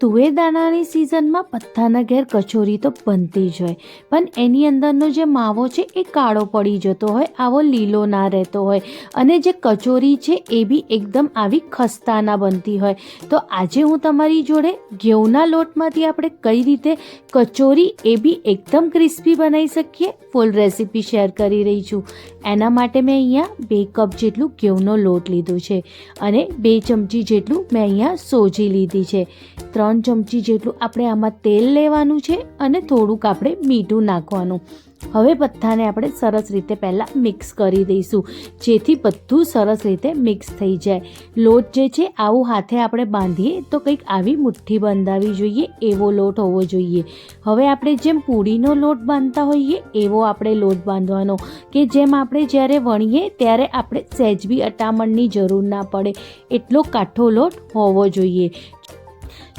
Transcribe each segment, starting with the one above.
તુવેર દાણાની સિઝનમાં પથ્થાના ઘેર કચોરી તો બનતી જ હોય. પણ એની અંદરનો જે માવો છે એ કાળો પડી જતો હોય, આવો લીલો ના રહેતો હોય. અને જે કચોરી છે એ બી એકદમ આવી ખસ્તા ના બનતી હોય. તો આજે હું તમારી જોડે ઘેઉના લોટમાંથી આપણે કઈ રીતે કચોરી એ બી એકદમ ક્રિસ્પી બનાવી શકીએ, ફૂલ રેસીપી શેર કરી રહી છું. એના માટે મેં અહીંયા બે કપ જેટલું ઘેઉનો લોટ લીધો છે અને બે ચમચી જેટલું મેં અહીંયા સોજી લીધી છે. ત્રણ ચમચી જેટલું આપણે આમાં તેલ લેવાનું છે અને થોડુંક આપણે મીઠું નાખવાનું. હવે બધાને આપણે સરસ રીતે પહેલાં મિક્સ કરી દઈશું, જેથી બધું સરસ રીતે મિક્સ થઈ જાય. લોટ જે છે, આવું હાથે આપણે બાંધીએ તો કંઈક આવી મુઠ્ઠી બંધાવી જોઈએ, એવો લોટ હોવો જોઈએ. હવે આપણે જેમ પૂરીનો લોટ બાંધતા હોઈએ, એવો આપણે લોટ બાંધવાનો. કે જેમ આપણે જ્યારે વણીએ, ત્યારે આપણે સહેજ બી અટામણની જરૂર ના પડે. એટલો કાઠો લોટ હોવો જોઈએ.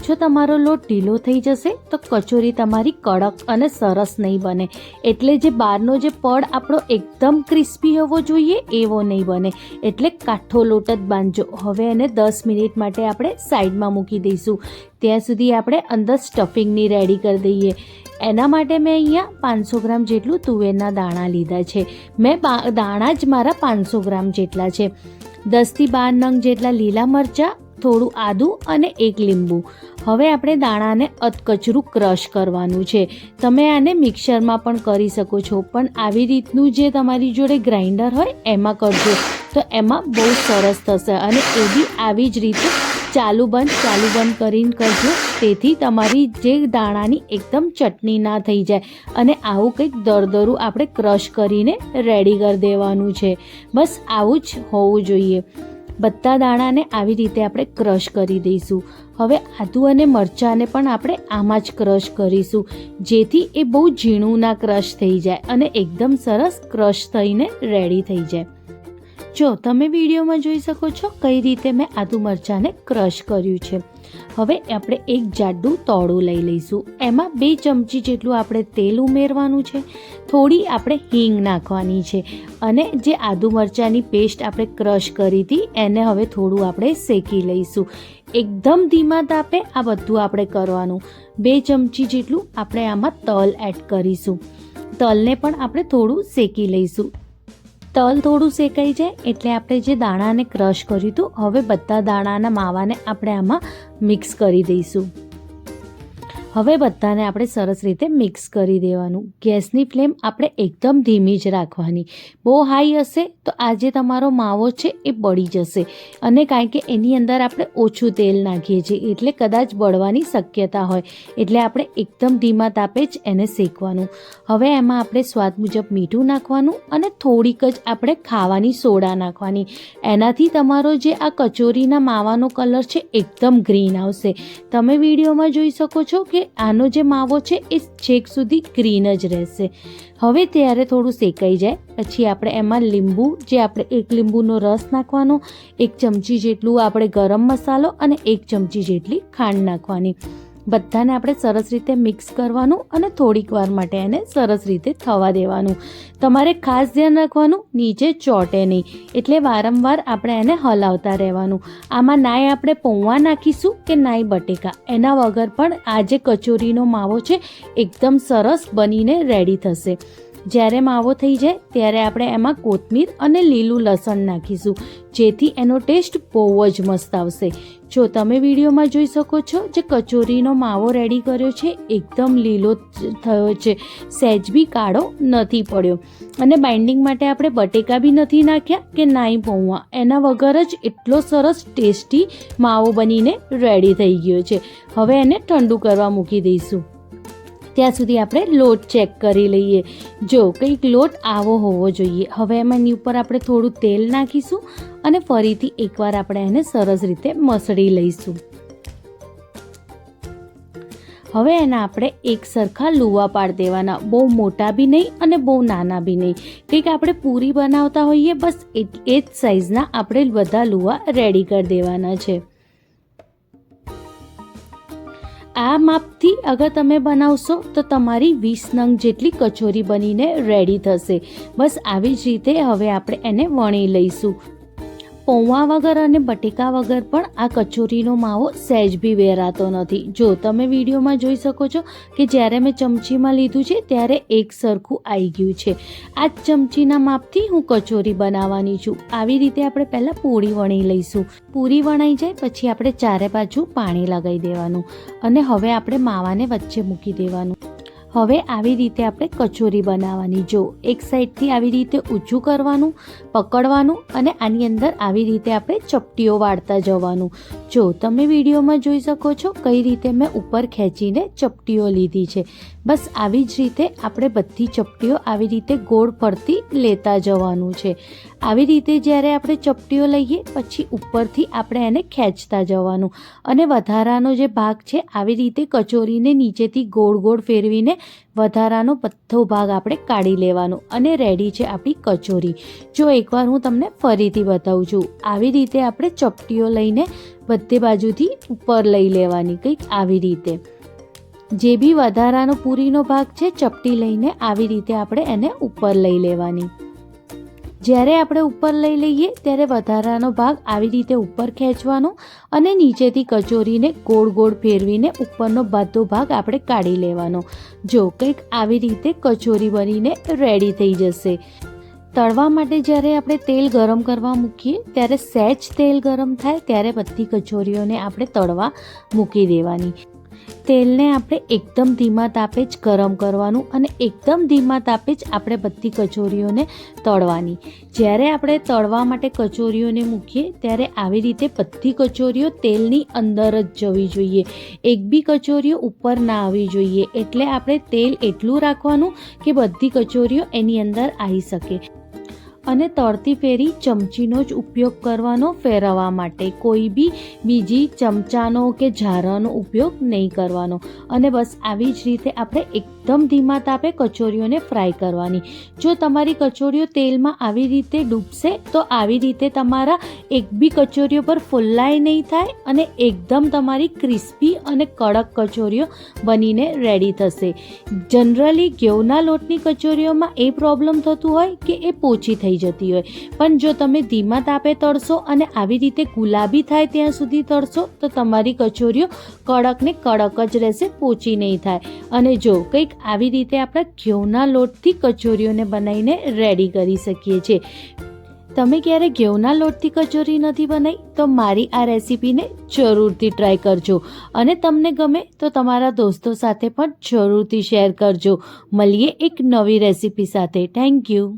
જો તમારો લોટ ઢીલો થઈ જશે, તો કચોરી તમારી કડક અને સરસ નહીં બને. એટલે જે બહારનો જે પડ આપણો એકદમ ક્રિસ્પી હોવો જોઈએ, એવો નહીં બને. એટલે કાઠો લોટ જ બાંધજો. હવે એને દસ મિનિટ માટે આપણે સાઈડમાં મૂકી દઈશું. ત્યાં સુધી આપણે અંદર સ્ટફિંગની રેડી કરી દઈએ. એના માટે મેં અહીંયા પાંચસો ગ્રામ જેટલું તુવેરના દાણા લીધા છે. મેં દાણા જ મારા પાંચસો ગ્રામ જેટલા છે. દસથી બાર નંગ જેટલા લીલા મરચાં થોડું આદું અને એક લીંબુ. હવે આપણે દાણાને અધકચરું ક્રશ કરવાનું છે. તમે આને મિક્સરમાં પણ કરી શકો છો, પણ આવી રીતનું જે તમારી જોડે ગ્રાઇન્ડર હોય એમાં કરજો. તો એમાં બહુ સરસ થશે અને એ બી આવી જ રીતે ચાલુ બંધ ચાલુ બંધ કરીને કરજો. તેથી તમારી જે દાણાની એકદમ ચટણી ના થઈ જાય અને આવું કંઈક દરદરું આપણે ક્રશ કરીને રેડી કરી દેવાનું છે. બસ આવું જ હોવું જોઈએ. બધા દાણાને આવી રીતે આપણે ક્રશ કરી દઈશું. હવે આદુ અને મરચાંને પણ આપણે આમાં જ ક્રશ કરીશું. જેથી એ બહુ ઝીણું ના ક્રશ થઈ જાય અને એકદમ સરસ ક્રશ થઈને રેડી થઈ જાય. જો તમે વિડીયોમાં જોઈ શકો છો કઈ રીતે મેં આદુ મરચાંને ક્રશ કર્યું છે. હવે આપણે એક જાડું તોડું લઈ લઈશું. એમાં બે ચમચી જેટલું આપણે તેલ ઉમેરવાનું છે. થોડી આપણે હિંગ નાખવાની છે. અને જે આદુ મરચાંની પેસ્ટ આપણે ક્રશ કરી હતી, એને હવે થોડું આપણે શેકી લઈશું. એકદમ ધીમા તાપે આ બધું આપણે કરવાનું. બે ચમચી જેટલું આપણે આમાં તલ એડ કરીશું. તલને પણ આપણે થોડું શેકી લઈશું. તલ થોડું શેકાઈ જાય એટલે આપણે જે દાણાને ક્રશ કર્યું હતું, હવે બધા દાણાના માવાને આપણે આમાં મિક્સ કરી દઈશું. હવે બધાને આપણે સરસ રીતે મિક્સ કરી દેવાનું. ગેસની ફ્લેમ આપણે એકદમ ધીમી જ રાખવાની. બહુ હાઈ હશે તો આજે તમારો માવો છે એ બળી જશે. અને કારણ કે એની અંદર આપણે ઓછું તેલ નાખીએ છીએ. એટલે કદાચ બળવાની શક્યતા હોય. એટલે આપણે એકદમ ધીમા તાપે જ એને શેકવાનું. હવે એમાં આપણે સ્વાદ મુજબ મીઠું નાખવાનું અને થોડીક જ આપણે ખાવાની સોડા નાખવાની. એનાથી તમારો જે આ કચોરીના માવાનો કલર છે એકદમ ગ્રીન આવશે. તમે વિડીયોમાં જોઈ શકો છો કે આનો જે માવો છે, એ છેક સુધી ગ્રીન જ રહેશે. હવે ત્યારે થોડું શેકાઈ જાય. પછી આપણે એમાં લીંબુ, જે આપણે એક લીંબુનો રસ નાખવાનો, એક ચમચી જેટલું આપણે ગરમ મસાલો અને એક ચમચી જેટલી ખાંડ નાખવાની. બધાને આપણે સરસ રીતે મિક્સ કરવાનું અને થોડીક વાર માટે એને સરસ રીતે થવા દેવાનું. તમારે ખાસ ધ્યાન રાખવાનું, નીચે ચોટે નહીં. એટલે વારંવાર આપણે એને હલાવતા રહેવાનું. આમાં નાય આપણે પૌવા નાખીશું કે નાય બટેકા? એના વગર પણ આ જે કચોરીનો માવો છે, એકદમ સરસ બનીને રેડી થશે. જ્યારે માવો થઈ જાય, ત્યારે આપણે એમાં કોથમીર અને લીલું લસણ નાખીશું. જેથી એનો ટેસ્ટ બહુ જ મસ્ત આવશે. જો તમે વિડીયોમાં જોઈ શકો છો જે કચોરીનો માવો રેડી કર્યો છે, એકદમ લીલો થયો છે. સહેજ બી કાળો નથી પડ્યો. અને બાઇન્ડિંગ માટે આપણે બટેકા બી નથી નાખ્યા કે નાઈ પૌવા એના વગર જ એટલો સરસ ટેસ્ટી માવો બનીને રેડી થઈ ગયો છે. હવે એને ઠંડુ કરવા મૂકી દઈશું. ત્યાં સુધી આપણે લોટ ચેક કરી લઈએ. જો કંઈક લોટ આવો હોવો જોઈએ, હવે એમાં એની ઉપર આપણે થોડું તેલ નાખીશું અને ફરીથી એકવાર આપણે એને સરસ રીતે મસળી લઈશું. હવે એના આપણે એક સરખા લુવા પાડ દેવાના. બહુ મોટા બી નહીં અને બહુ નાના બી નહીં. કંઈક આપણે પૂરી બનાવતા હોઈએ, બસ એ જ સાઇઝના આપણે બધા લુવા રેડી કરી દેવાના છે. આ માપથી અગર તમે બનાવશો તો તમારી વીસ નંગ જેટલી કચોરી બનીને રેડી થશે. બસ આવી જ રીતે હવે આપણે એને વણી લઈશું. પૌવા વગર અને બટેકા વગર પણ આ કચોરીનો માવો સહેજ બી વેરાતો નથી. જો તમે વિડીયોમાં જોઈ શકો છો કે જ્યારે મેં ચમચીમાં લીધું છે ત્યારે એક સરખું આવી ગયું છે. આ ચમચીના માપથી હું કચોરી બનાવવાની છું. આવી રીતે આપણે પહેલાં પૂરી વણી લઈશું. પૂરી વણાઈ જાય પછી આપણે ચારે બાજુ પાણી લગાવી દેવાનું અને હવે આપણે માવાને વચ્ચે મૂકી દેવાનું. હવે આવી રીતે આપણે કચોરી બનાવવાની. જો એક સાઈડથી આવી રીતે ઊંચું કરવાનું, પકડવાનું અને આની અંદર આવી રીતે આપણે ચપટીઓ વાળતા જવાનું. જો તમે વિડીયોમાં જોઈ શકો છો કઈ રીતે મેં ઉપર ખેંચીને ચપટીઓ લીધી છે. બસ આવી જ રીતે આપણે બધી ચપટીઓ આવી રીતે ગોળ ફરતી લેતા જવાનું છે. આવી રીતે જ્યારે આપણે ચપટીઓ લઈએ, પછી ઉપરથી આપણે એને ખેંચતા જવાનું. અને વધારાનો જે ભાગ છે, આવી રીતે કચોરીને નીચેથી ગોળ ગોળ ફેરવીને વધારાનો બધો ભાગ આપણે કાઢી લેવાનો. અને રેડી છે આપણી કચોરી. જો એકવાર હું તમને ફરીથી બતાવું છું, આવી રીતે આપણે ચપટીઓ લઈને બધે બાજુથી ઉપર લઈ લેવાની કંઈક આવી રીતે. જે બી વધારાનો પૂરીનો ભાગ છે, ચપટી લઈને આવી રીતે આપણે એને ઉપર લઈ લેવાની. જ્યારે આપણે ઉપર લઈ લઈએ, ત્યારે વધારાનો ભાગ આવી રીતે ઉપર ખેંચવાનો અને નીચેથી કચોરીને ગોળ ગોળ ફેરવીને ઉપરનો બધો ભાગ આપણે કાઢી લેવાનો. જો કંઈક આવી રીતે કચોરી બનીને રેડી થઈ જશે. તળવા માટે જ્યારે આપણે તેલ ગરમ કરવા મૂકીએ, ત્યારે સહેજ તેલ ગરમ થાય, ત્યારે બધી કચોરીઓને આપણે તળવા મૂકી દેવાની. તેલને આપણે એકદમ ધીમા તાપે જ ગરમ કરવાનું અને એકદમ ધીમા તાપે જ આપણે બધી કચોરીઓને તળવાની. જ્યારે આપણે તળવા માટે કચોરીઓને મૂકીએ, ત્યારે આવી રીતે બધી કચોરીઓ તેલની અંદર જ જવી જોઈએ. એક બી કચોરીઓ ઉપર ના આવવી જોઈએ. એટલે આપણે તેલ એટલું રાખવાનું કે બધી કચોરીઓ એની અંદર આવી શકે. અને તળતી ફેરી ચમચીનો જ ઉપયોગ કરવાનો ફેરવવા માટે કોઈ બી બીજી ચમચાનો કે ઝારાનો ઉપયોગ નહીં કરવાનો. અને બસ આવી જ રીતે આપણે એકદમ ધીમા તાપે કચોરીઓને ફ્રાય કરવાની. જો તમારી કચોરીઓ તેલમાં આવી રીતે ડૂબશે, તો આવી રીતે તમારા એક બી કચોરીઓ પર ફુલ્લાય નહીં થાય અને એકદમ તમારી ક્રિસ્પી અને કડક કચોરીઓ બનીને રેડી થશે. જનરલી ઘઉંના લોટની કચોરીઓમાં એ પ્રોબ્લેમ થતું હોય કે એ પોચી થઈ જતી હોય. પણ જો તમે ધીમા તાપે તળશો અને આવી રીતે ગુલાબી થાય ત્યાં સુધી તળશો, તો તમારી કચોરીઓ કડક ને કડક જ રહેશે, પોચી નહીં થાય. અને જો કંઈક આવી રીતે આપણે ઘઉંના લોટથી કચોરીઓને બનાવીને રેડી કરી શકીએ છીએ. તમે ક્યારે ઘઉંના લોટથી કચોરી નથી બનાવી, તો મારી આ રેસીપીને જરૂરથી ટ્રાય કરજો. અને તમને ગમે તો તમારા દોસ્તો સાથે પણ જરૂરથી શેર કરજો. મળીએ એક નવી રેસીપી સાથે. Thank you